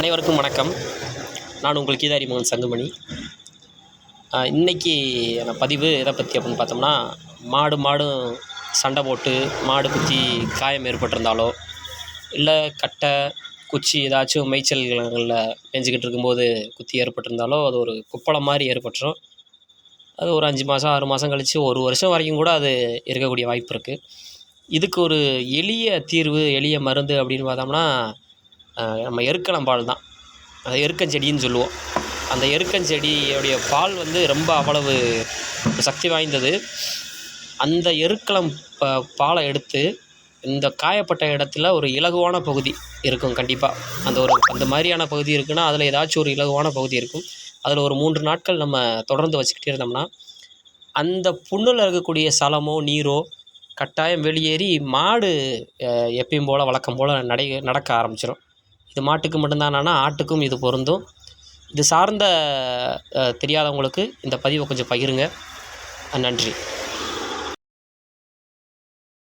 அனைவருக்கும் வணக்கம். நான் உங்கள் கீதாரி மகன் சங்குமணி. இன்றைக்கி பதிவு எதை பற்றி அப்படின்னு பார்த்தோம்னா மாடு மாடும் சண்டை போட்டு மாடு குத்தி காயம் ஏற்பட்டிருந்தாலோ இல்லை கட்டை குச்சி ஏதாச்சும் மேய்ச்சல்களில் மேய்ஞ்சிக்கிட்டு இருக்கும்போது குத்தி ஏற்பட்டிருந்தாலோ அது ஒரு குப்பளம் மாதிரி ஏற்பட்டுரும். அது ஒரு அஞ்சு மாதம் ஆறு மாதம் கழித்து ஒரு வருஷம் வரைக்கும் கூட அது இருக்கக்கூடிய வாய்ப்பு இருக்குது இதுக்கு ஒரு எளிய தீர்வு எளிய மருந்து அப்படின்னு பார்த்தோம்னா நம்ம எருக்களம்பால் தான். அது எருக்கஞ்செடின்னு சொல்லுவோம். அந்த எருக்கஞ்செடியுடைய பால் வந்து ரொம்ப அவ்வளவு சக்தி வாய்ந்தது. அந்த எருக்களம் ப பாலை எடுத்து இந்த காயப்பட்ட இடத்துல ஒரு இலகுவான பகுதி இருக்கும் கண்டிப்பாக அந்த ஒரு அந்த மாதிரியான பகுதி இருக்குன்னா அதில் ஏதாச்சும் ஒரு இலகுவான பகுதி இருக்கும். அதில் ஒரு மூன்று நாட்கள் நம்ம தொடர்ந்து வச்சுக்கிட்டே இருந்தோம்னா அந்த புண்ணில் இருக்கக்கூடிய சலமோ நீரோ கட்டாயம் வெளியேறி மாடு எப்பயும் போல் வழக்கம் போல் நடை நடக்க ஆரம்பிச்சிடும் இது மாட்டுக்கு மட்டும்தானா ஆட்டுக்கும் இது பொருந்தும். இது சார்ந்த தெரியாதவங்களுக்கு இந்த பதிவை கொஞ்சம் பகிருங்க. நன்றி.